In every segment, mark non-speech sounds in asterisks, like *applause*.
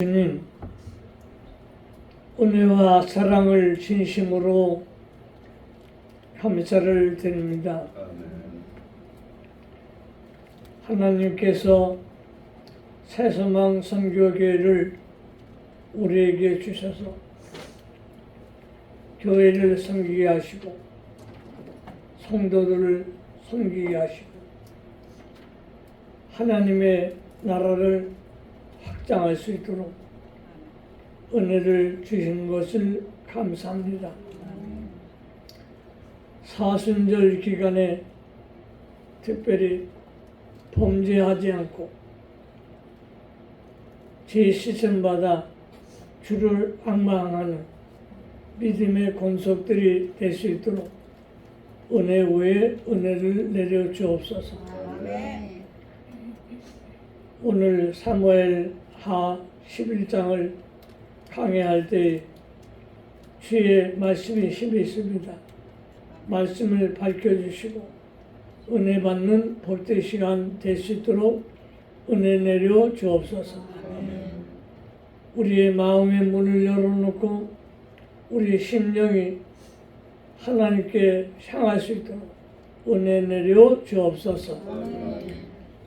주님, 은혜와 사랑을 진심으로 감사를 드립니다. 하나님께서 새소망 선교교회를 우리에게 주셔서 교회를 섬기게 하시고 성도들을 섬기게 하시고 하나님의 나라를 확장할 수 있도록 은혜를 주시는 것을 감사합니다. 사순절 기간에 특별히 범죄하지 않고 제 시선받아 주를 악망하는 믿음의 권속들이 될 수 있도록 은혜 위에 은혜를 내려 주옵소서. 오늘 사무엘 하 11장을 강의할 때 주의 말씀이 힘이 있습니다. 말씀을 밝혀주시고 은혜 받는 볼때 시간 될 수 있도록 은혜 내려 주옵소서. 우리의 마음의 문을 열어놓고 우리 심령이 하나님께 향할 수 있도록 은혜 내려 주옵소서.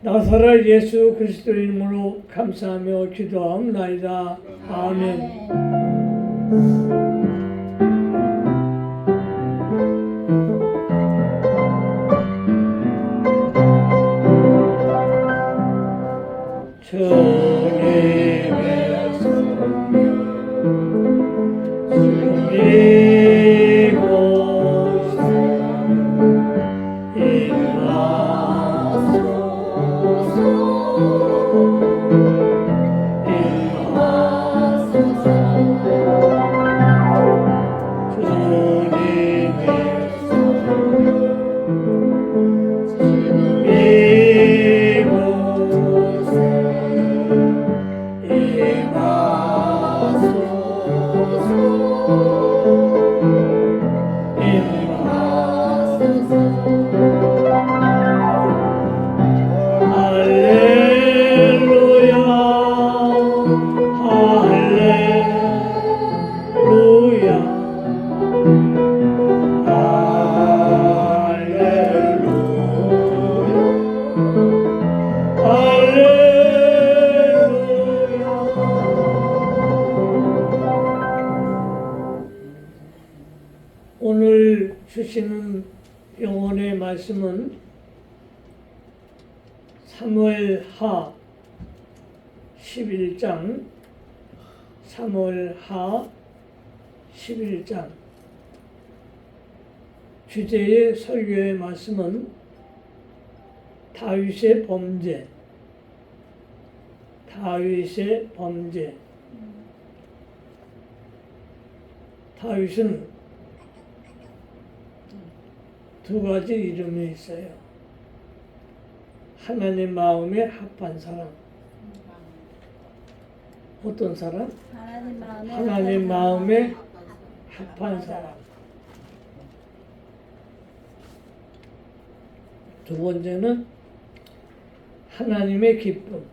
나사렛 예수 그리스도 이름으로 감사하며 기도하옵나이다. 아멘. 주님의 3월하 11장. 3월하 11장. 주제의 설교의 말씀은 다윗의 범죄. 다윗의 범죄. 다윗은 두 가지 이름이 있어요. 하나님 마음에 합한 사람. 어떤 사람? 하나님 마음에 하나님 마음에 합한 사람. 두 번째는 하나님의 기쁨.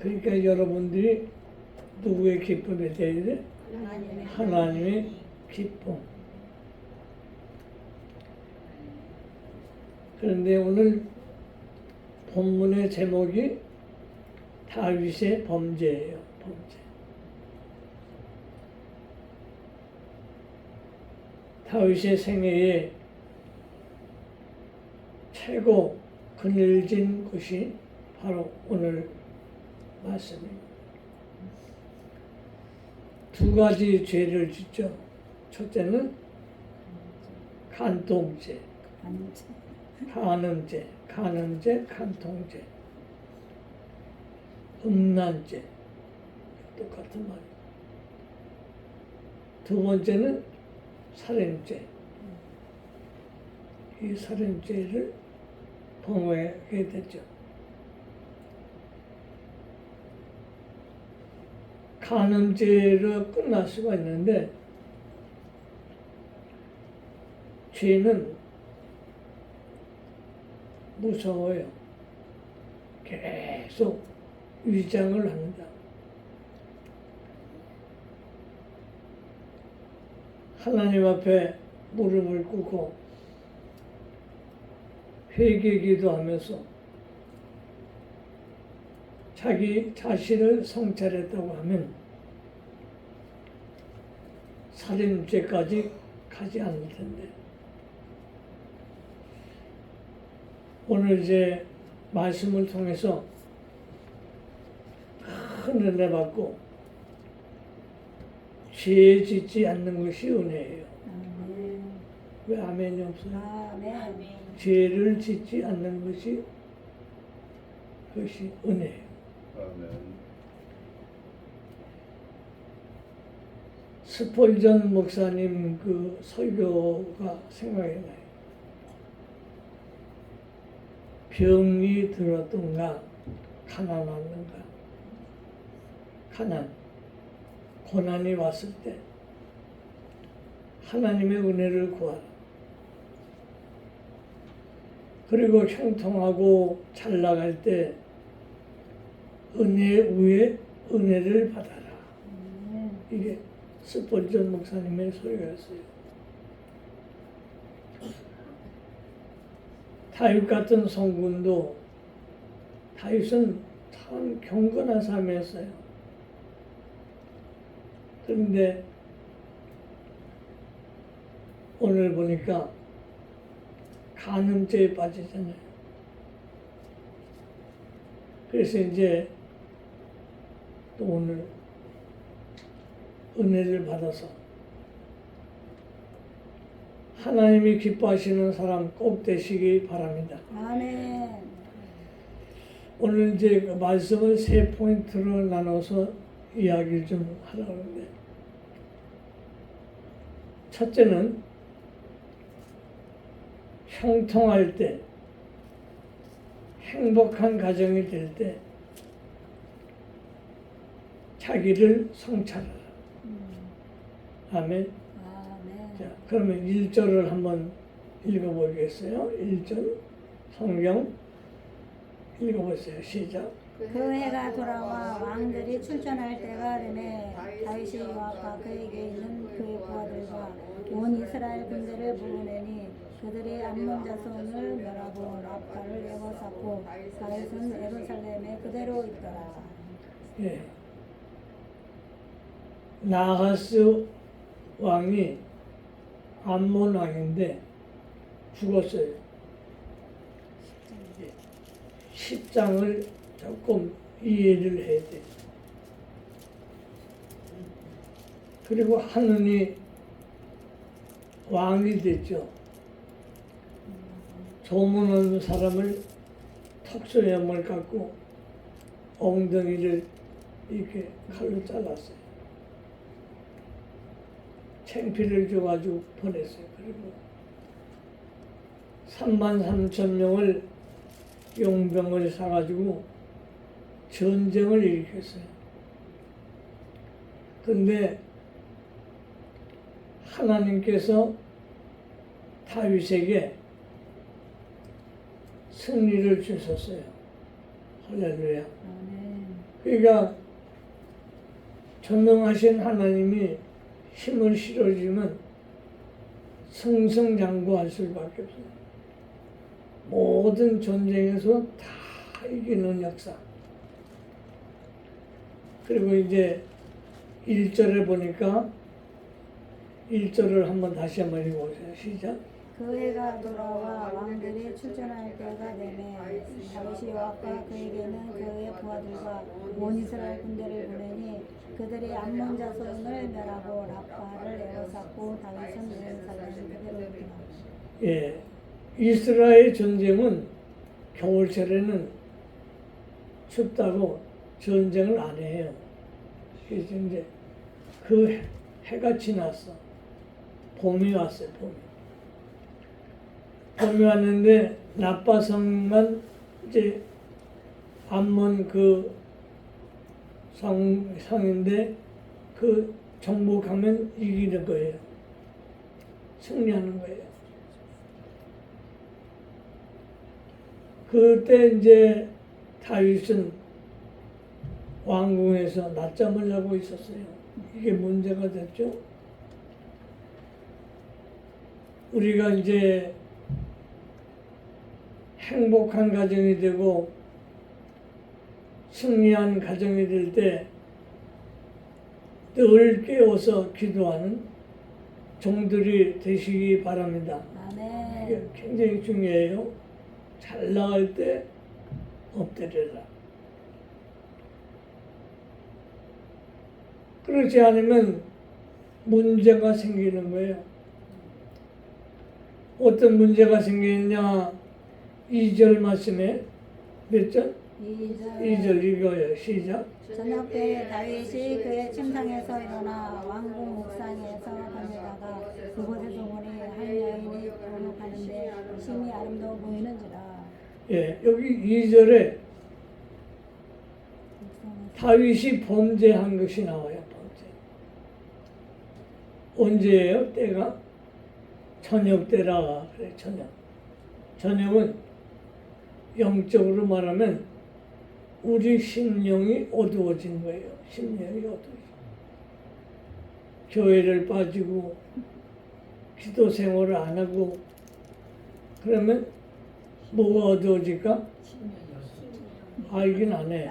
그러니까 여러분들이 누구의 기쁨에? 하나님의 하나님의 기쁨. 그런데 오늘 본문의 제목이 다윗의 범죄예요. 범죄. 다윗의 생애에 최고 그늘진 곳이 바로 오늘 말씀입니다. 두 가지 죄를 짓죠. 첫째는 간통죄, 간음죄, 간음죄, 간통죄, 음란죄 똑같은 말이에요. 두 번째는 살인죄. 이 살인죄를 범하게 되죠. 간음죄로 끝날 수가 있는데 죄는 무서워요. 계속 위장을 합니다. 하나님 앞에 무릎을 꿇고 회개 기도하면서 자기 자신을 성찰했다고 하면 살인죄까지 가지 않을 텐데 오늘 이제 말씀을 통해서 큰 은혜 받고 죄 짓지 않는 것이 은혜예요. 아멘. 왜 아멘이 없어요? 아멘. 죄를 짓지 않는 것이 그것이 은혜예요. 아멘. 스폴전 목사님 그 설교가 생각이 나요. 병이 들었던가 가난하는가 가난 고난이 왔을 때 하나님의 은혜를 구하라. 그리고 형통하고 잘 나갈 때 은혜 위에 은혜를 받아라. 이게 스폴전 목사님의 소리였어요. 다윗 같은 성군도 다윗은 참 경건한 삶이었어요. 그런데 오늘 보니까 간음죄에 빠지잖아요. 그래서 이제 또 오늘 은혜를 받아서 하나님이 기뻐하시는 사람 꼭 되시기 바랍니다. 아멘. 오늘 이제 그 말씀을 세 포인트로 나눠서 이야기를 좀 하려고 하는데 첫째는 형통할 때 행복한 가정이 될 때 자기를 성찰하라. 음. 아멘. 자, 그러면 1절을 한번 읽어보겠어요. 1절 성경 읽어보세요. 시작. 그 해가 돌아와 왕들이 출전할 때가 되매 다윗이 요압과 그에게 있는 그의 부하들과 온 이스라엘 군대를 부르내니 그들이 암몬 자손을 멸하고 랍가를 에워쌌고 다윗은 예루살렘에 그대로 있더라. 예. 나하스 왕이 암몬 왕인데 죽었어요. 10장을 조금 이해를 해야 돼. 그리고 하느니 왕이 됐죠. 조문 없는 사람을 턱수염을 갖고 엉덩이를 이렇게 칼로 잘랐어요. 챙피를 줘가지고 보냈어요. 그리고 3만 3천 명을 용병을 사가지고 전쟁을 일으켰어요. 근데 하나님께서 다윗에게 승리를 주셨어요. 할렐루야. 그러니까 전능하신 하나님이 힘을 실어주면 승승장구할 수밖에 없어요. 모든 전쟁에서 다 이기는 역사. 그리고 이제 1절에 보니까 1절을 한번 다시 한번 읽어보세요. 시작. 그 해가 돌아와 왕들이 출전할 때가 되매 다윗이 요압과 그에게는 그의 부하들과 온 이스라엘 군대를 보내니 그들이 암몬 자손을 멸하고 랍바를 에워쌌고 다윗은 예루살렘 그대로 있더라. 예. 이스라엘 전쟁은 겨울철에는 춥다고 전쟁을 안 해요. 그래서 이제 그 해- 해가 지났어. 봄이 왔어요, 봄이. 봄이 왔는데 나빠성만 이제 암몬 그 성, 성인데 그 정복하면 이기는 거예요. 승리하는 거예요. 그때 이제 다윗은 왕궁에서 낮잠을 자고 있었어요. 이게 문제가 됐죠. 우리가 이제 행복한 가정이 되고 승리한 가정이 될 때 늘 깨워서 기도하는 종들이 되시기 바랍니다. 이게. 굉장히 중요해요. 잘 나갈 때 엎드려라. 그렇지 않으면 문제가 생기는 거예요. 어떤 문제가 생기느냐? 2절 말씀에 몇 절? 2절 2절 이거예요. 시작. 저녁 때 다윗이 그의 침상에서 일어나 왕궁 옥상에서 다니다가 그곳에서 보니 한 여인이 공격하는데 심히 아름다워 보이는지라 예, 여기 2절에 옥상에서 다윗이 범죄한 것이 나와요. 범죄. 언제예요? 때가 저녁 때라 그래. 저녁. 저녁은 영적으로 말하면 우리 심령이 어두워진 거예요. 심령이 어두워진. 교회를 빠지고 기도 생활을 안 하고 그러면 뭐가 어두워질까? 알긴 안 해.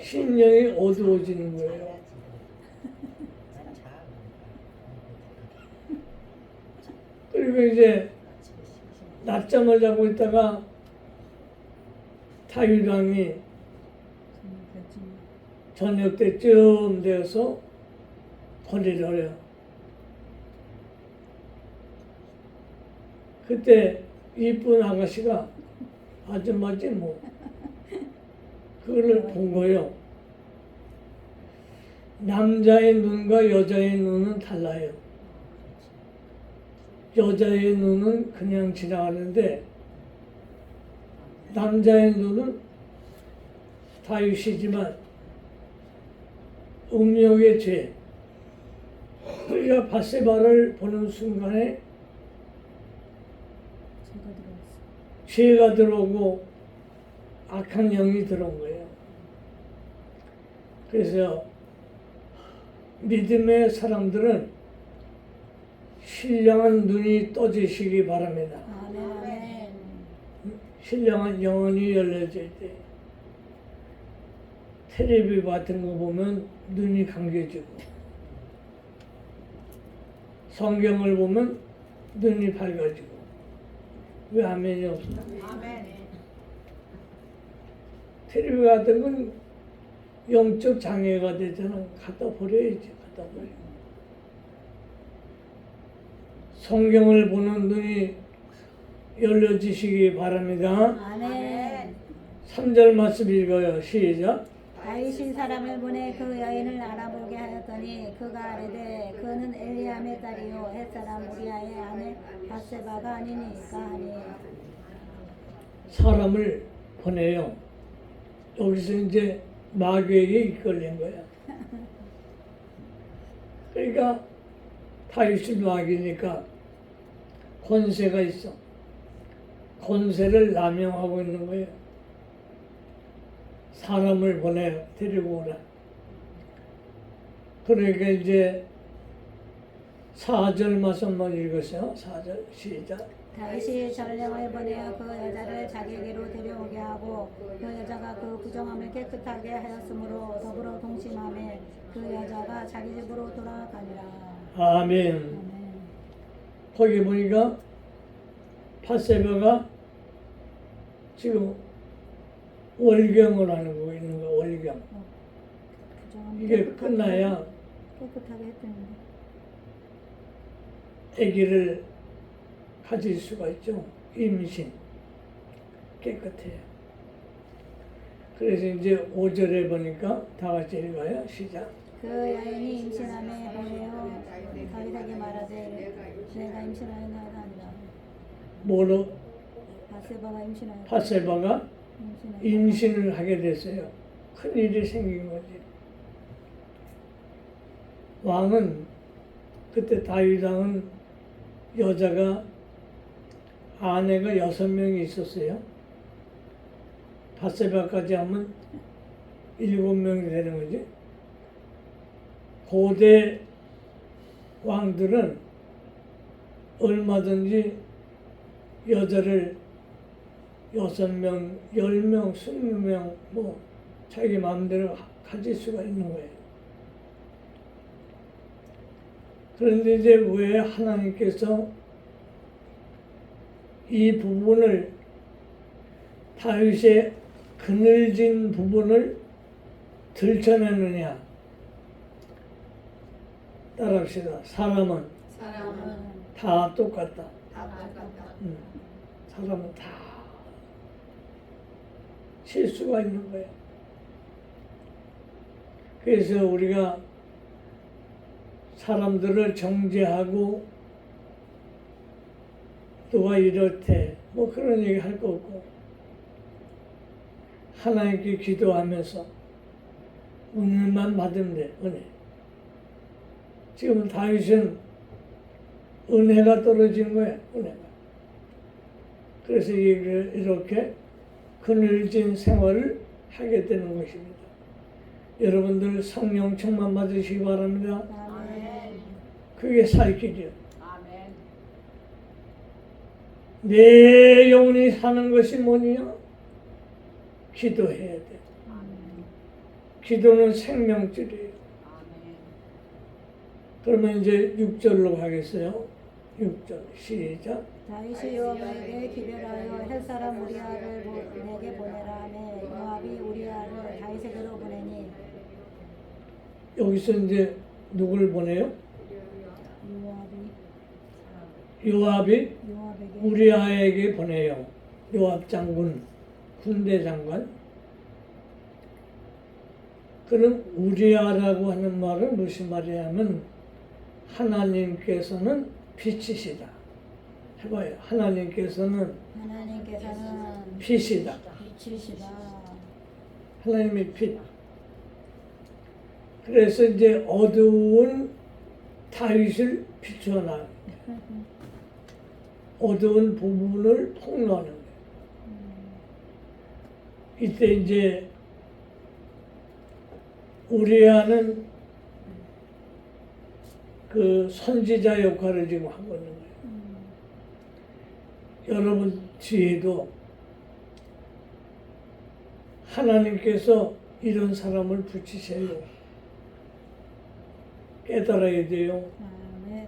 심령이 어두워지는 거예요. 그리고 이제 낮잠을 자고 있다가 왕이 저녁 때쯤 되어서 허리를 어려. 그때 이쁜 아가씨가 아줌마지 뭐 그거를 본 거예요. 남자의 눈과 여자의 눈은 달라요. 여자의 눈은 그냥 지나가는데 남자의 눈은 다윗이지만 음욕의 죄. 우리가 바세바를 보는 순간에 죄가 들어오고 악한 영이 들어온 거예요. 그래서 믿음의 사람들은 신령한 눈이 떠지시기 바랍니다. 아멘 아멘 신령한 영혼이 열려질 때 텔레비 같은 거 보면 눈이 감겨지고 성경을 보면 눈이 밝아지고 왜 아멘이 없어? 텔레비 같은 건 영적 장애가 되잖아. 갖다 버려야지. 갖다 버려. 성경을 보는 눈이 열려지시기 바랍니다. 아멘 3절 말씀 읽어요. 시작. 다윗이 사람을 보내 그 여인을 알아보게 하였더니 그가 아뢰되 그는 엘리암의 딸이요 햇사람 우리아의 아내 바세바가 아니니까 하니 사람을 보내요. 여기서 이제 마귀에게 이끌린 거야. *laughs* 그러니까 다윗이 마귀니까 권세가 있어. 권세를 남용하고 있는 거예요. 사람을 보내 데리고 오라. 그러니까 이제 4절 말씀 만 읽으세요. 4절 시작. 다윗이 전령을 보내어 그 여자를 자기에게로 데려오게 하고 그 여자가 그 부정함을 깨끗하게 하였으므로 더불어 동침함에 그 여자가 자기 집으로 돌아가니라 아멘. 거기 보니까 파세바가 지금 월경을 하는 거 있는 거 월경. 부정함을 이게 끝나야 깨끗하게 했다는데 아기를 가질 수가 있죠. 임신 깨끗해요. 그래서 이제 5절에 보니까 다 같이 읽어요. 시작. 그 여인이 임신함에 보내어 다윗에게 말하되 내가 임신하였나이다 아니라 뭐로 바세바가 임신하였다 임신하였다 임신을 하게 됐어요. 큰 일이 생긴 거지. 왕은 그때 다윗 왕은 여자가 아내가 여섯 명이 있었어요. 바세바까지 하면 일곱 명이 되는 거지. 고대 왕들은 얼마든지 여자를 여섯 명, 열 명, 스무 명, 뭐 자기 마음대로 가질 수가 있는 거예요. 그런데 이제 왜 하나님께서 이 부분을 다윗의 그늘진 부분을 들춰내느냐? 따라합시다. 사람은 사람은 다 똑같다. 다 똑같다. 음, 사람은 다 실수가 있는 거예요. 그래서 우리가 사람들을 정죄하고 누가 이렇대 뭐 그런 얘기 할 거 없고 하나님께 기도하면서 은혜만 받으면 돼 은혜 지금 다윗은 은혜가 떨어진 거야 은혜가 그래서 이렇게 그늘진 생활을 하게 되는 것입니다 여러분들 성령 충만 받으시기 바랍니다 아멘. 그게 살길이요 아멘. 내 영혼이 사는 것이 뭐냐? 기도해야 돼. 아멘. 기도는 생명줄이에요. 그러면 이제 6절로 가겠어요. 6절 시작. 다윗이 요압에게 기별하여 햇사람 우리아를 보- 내게 보내라 하매 요압이 우리아를 다윗에게로 보내니 여기서 이제 누굴 보내요? 요압이 요압이 요압에게 우리아에게 보내요. 요압 장군, 군대 장관. 그럼 우리아라고 하는 말은 무슨 말이냐면 하나님께서는 빛이시다. 해봐요. 하나님께서는 하나님께서는 빛이다. 빛이시다. 하나님의 빛. 그래서 이제 어두운 다윗을 비춰놔. *laughs* 어두운 부분을 폭로하는 거예요. 이때 이제 우리아는 그 선지자 역할을 지금 하고 있는 거예요. 여러분 뒤에도 하나님께서 이런 사람을 붙이세요. 깨달아야 돼요. 아멘.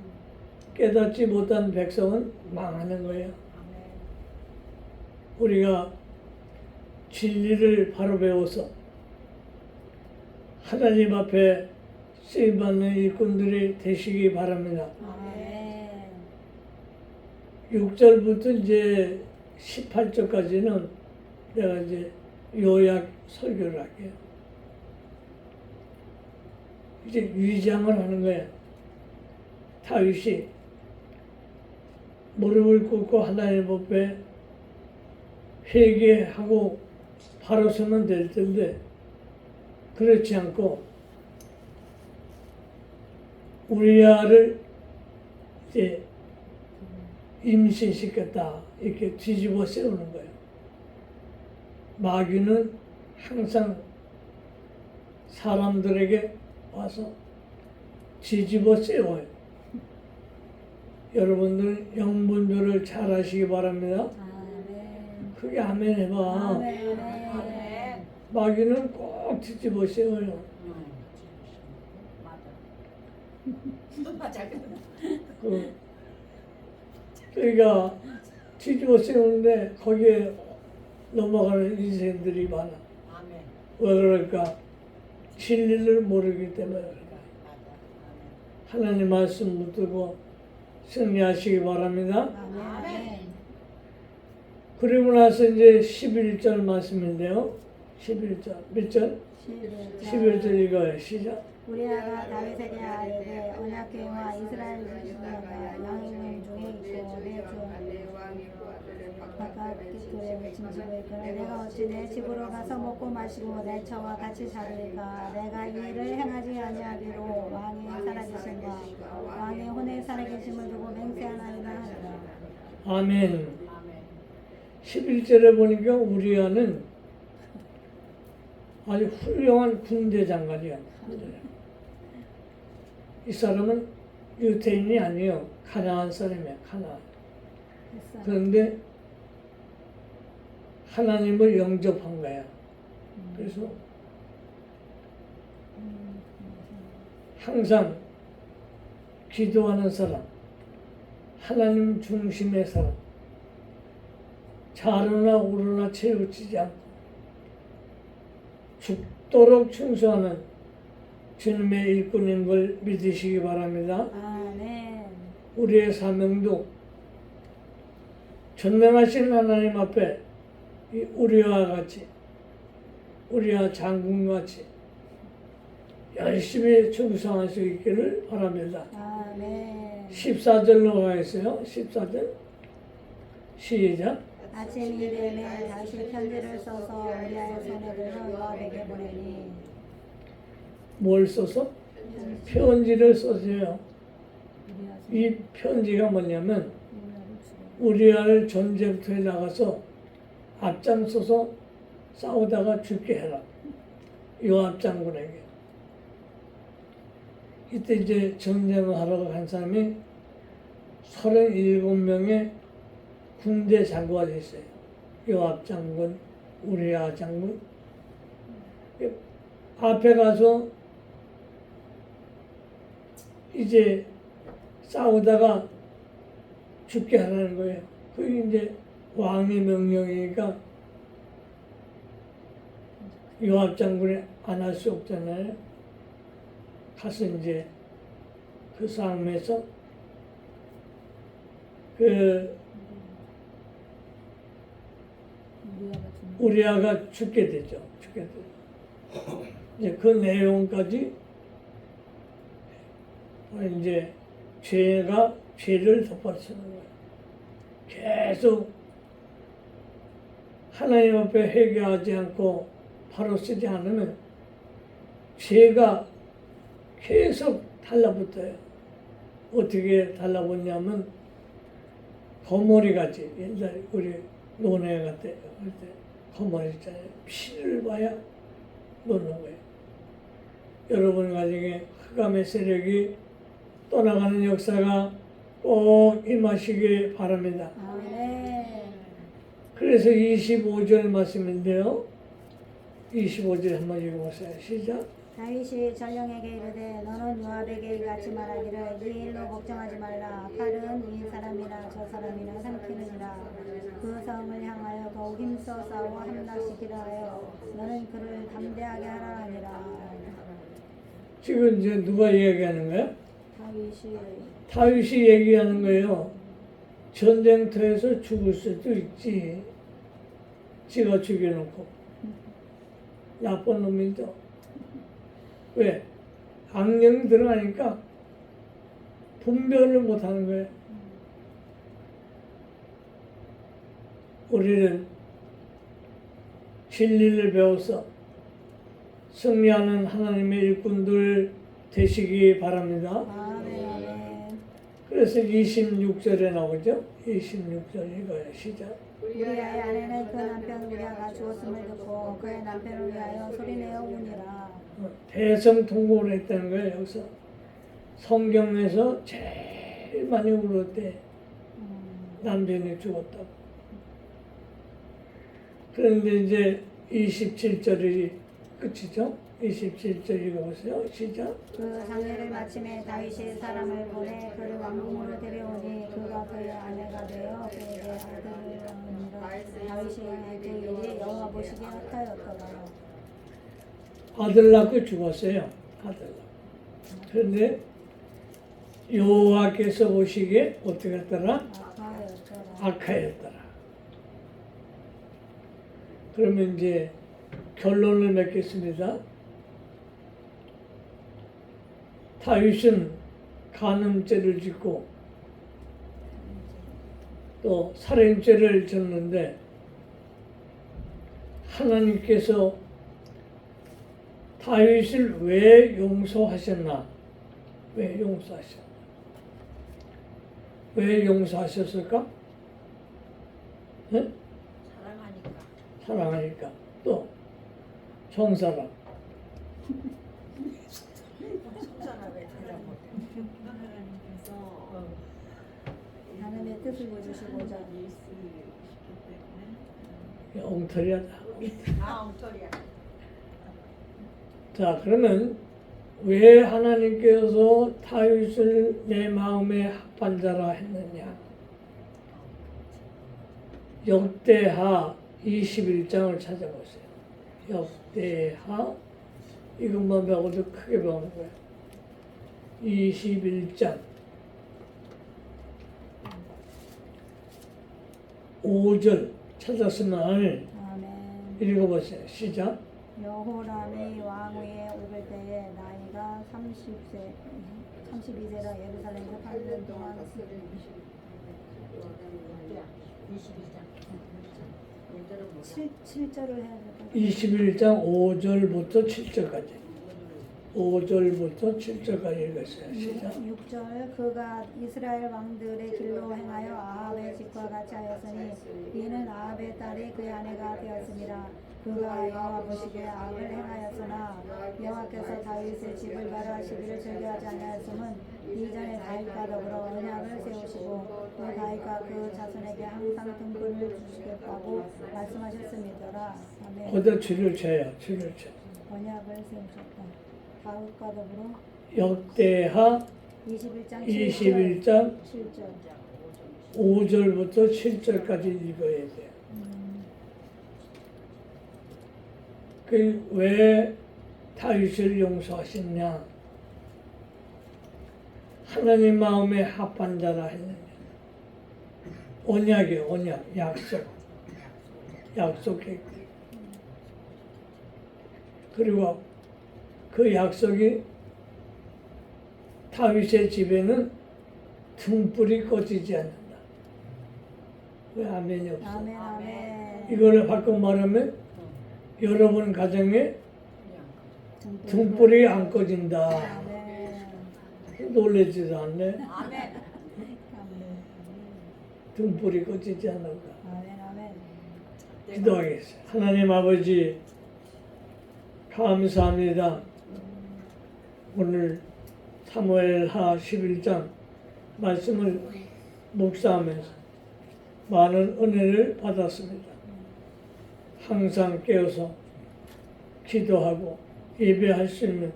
깨닫지 못한 백성은 망하는 거예요. 아멘. 우리가 진리를 바로 배워서 하나님 앞에 쓰임받는 일꾼들이 되시기 바랍니다. 아멘. 6절부터 이제 18절까지는 내가 이제 요약 설교를 할게요. 이제 위장을 하는 거예요. 다윗이 무릎을 꿇고 하나님 앞에 회개하고 바로 서면 될 텐데 그렇지 않고 우리아를 이제 임신시켰다 이렇게 뒤집어 세우는 거예요. 마귀는 항상 사람들에게 와서 뒤집어 세워요. 여러분들 영분별을 잘 하시기 바랍니다. 아멘. 그게 아멘 해봐. 아멘. 아멘. 마귀는 꼭 뒤집어 세워요. 맞아. 그, 그러니까 뒤집어 세우는데 거기에 넘어가는 인생들이 많아. 아멘. 왜 그럴까? 진리를 모르기 때문에 그럴까? 하나님 말씀 붙들고 승리하시기 바랍니다. 아멘. 그리고 나서 이제 11절 말씀인데요. 11절. 몇 절? 11절 읽어요. 시작. 우리아가 다윗에게 아뢰되 언약궤 와 이스라엘 지도자가 양문 중에 있고 내주 바깥 깃털에 짐지고 있거나 내가 어찌 내 집으로 가서 먹고 마시고 내 처와 같이 자리까 내가 이 일을 행하지 아니하기로 왕이 살아계신가 왕이 혼에 살아계심을 두고 맹세하나이다 아멘. 아멘. 11절에 보니까 우리아는 아주 훌륭한 군대 장관이야. 이 사람은 유태인이 아니에요. 가나안 사람이야. 가나안. 됐어. 그런데 하나님을 영접한 거야. 그래서 항상 기도하는 사람, 하나님 중심의 사람, 자르나 오르나 채우치지 않고 죽도록 충성하는 주님의 일꾼인 걸 믿으시기 바랍니다. 아멘. 우리의 사명도 전능하신 하나님 앞에 이 우리와 같이 우리와 장군같이 열심히 충성할 수 있기를 바랍니다. 아멘. 14절로 가겠어요. 14절 시작 아침이 되면 다시 편지를 써서 우리의 손에 들어 요압에게 보내니 뭘 써서? 편지를 손에 이 편지가 뭐냐면. 우리아를 전쟁터에 나가서 앞장서서 싸우다가 죽게 해라. 요압 장군에게. 이때 이제 전쟁을 하러 간 사람이 37명의 군대 장관이 있어요. 요압 장군, 우리아 장군. 앞에 가서 이제 싸우다가 죽게 하라는 거예요. 그게 이제 왕의 명령이니까 요압 장군이 안 할 수 없잖아요. 가서 이제 그 싸움에서 그 우리아가 죽게 되죠. 죽게 되죠. 이제 그 내용까지 이제 죄가 죄를 덮어쓰는 거예요. 계속 하나님 앞에 회개하지 않고 바로 쓰지 않으면 죄가 계속 달라붙어요. 어떻게 달라붙냐면 거머리 같이 옛날에 우리 논에 갔대 그때 거머리 있잖아요. 피를 봐야 노는 거예요. 여러분 가정에 흑암의 세력이 떠나가는 역사가 꼭 임하시길 바랍니다. 아멘. 그래서 25절 말씀인데요. 25절 한번 읽어보세요. 시작. 다윗이 전령에게 이르되 너는 요압에게 이같이 말하기를 네 일로 걱정하지 말라 칼은 이 사람이나 저 사람이나 삼키느니라 그 싸움을 향하여 더욱 힘써 싸워 함락시키려 하여 너는 그를 담대하게 하라 하니라 지금 이제 누가 얘기하는 거야? 다윗이 얘기하는 거예요. 전쟁터에서 죽을 수도 있지. 지가 죽여놓고. 나쁜 놈이죠. 왜? 악령이 들어가니까 분별을 못 하는 거예요. 우리는 진리를 배워서 승리하는 하나님의 일꾼들 되시기 바랍니다. 그래서 26절에 나오죠. 26절 이거예요. 시작. 우리의 아내는 그 남편 우리아가 죽었음을 듣고 그의 남편을 위하여 소리내어 우니라 어, 대성 통곡을 했다는 거예요. 여기서 성경에서 제일 많이 울었대. 음, 남편이 죽었다고. 그런데 이제 27절이 끝이죠. 27절 읽어보세요. 시작. 그 장례를 마침에 다윗이 사람을 보내 그를 왕궁으로 데려오니 그가 그의 아내가 되어 그에게 아들을 낳으니라 다윗이 그 일이 여호와 보시기에 헛하였더라 아들 낳고 죽었어요. 아들 낳고. 그런데 여호와께서 보시기에 어떻게 했더라? 악하였더라. 그러면 이제 결론을 맺겠습니다. 다윗은 간음죄를 짓고 또 살인죄를 졌는데 하나님께서 다윗을 왜 용서하셨나? 왜 용서하셨나? 왜 용서하셨을까? 네? 사랑하니까. 사랑하니까 또 총사람. *laughs* 속사람의 대답 못해. 하나님의 뜻을 보여주시고자 엉터리하다. 아 엉터리야. 자, 그러면 왜 하나님께서 다윗을 내 마음의 합반자라 했느냐? 역대하 21장을 찾아보세요. 역대하 이것만 배워도 크게 배우는 거예요. 21장 5절 찾았으면 아멘. 읽어보세요. 시작. 여호람이 왕 위에 오를 때에 나이가 30세, 32세라 예루살렘에서 8년 동안 7, 7절을 해야 될것 21장 5절부터 7절까지. 5절부터 7절까지 읽었어요. 시작. 6절 그가 이스라엘 왕들의 길로 행하여 아합의 집과 같이 하였으니 이는 아합의 딸이 그의 아내가 되었습니다. 그가 여호와 보시기에 악을 행하였으나 여호와께서 다윗의 집을 멸하시기를 즐겨하지 아니하였음은 이전에 다윗과 더불어 언약을 세우시고 또 다윗과 그 자손에게 항상 등불을 주시겠다고 말씀하셨음이더라. 아멘. 거기다 줄을 쳐요. 줄을 쳐. 언약을 세우셨다. 다윗과 더불어 역대하 21장 21장 7절 5절부터 7절까지 읽어야 돼요. 그왜 다윗을 용서하셨냐? 하나님 마음에 합한 자라 했느냐? 언약이요, 언약, 약속. 약속했고. 그리고 그 약속이 다윗의 집에는 등불이 꺼지지 않는다. 왜 아멘이 없어? 아멘 아멘 이거를 바꿔 말하면 여러분 가정에 등불이 안 꺼진다. 놀라지도 않네. 아멘. 등불이 꺼지지 않는다. 기도하겠어요. 하나님 아버지 감사합니다. 오늘 사무엘하 11장 말씀을 묵상하면서 많은 은혜를 받았습니다. 항상 깨어서 기도하고 예배할 수 있는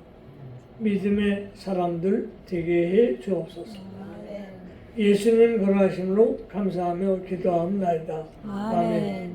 믿음의 사람들 되게 해 주옵소서. 아멘 예수님 거하심으로 감사하며 기도합니다. 아멘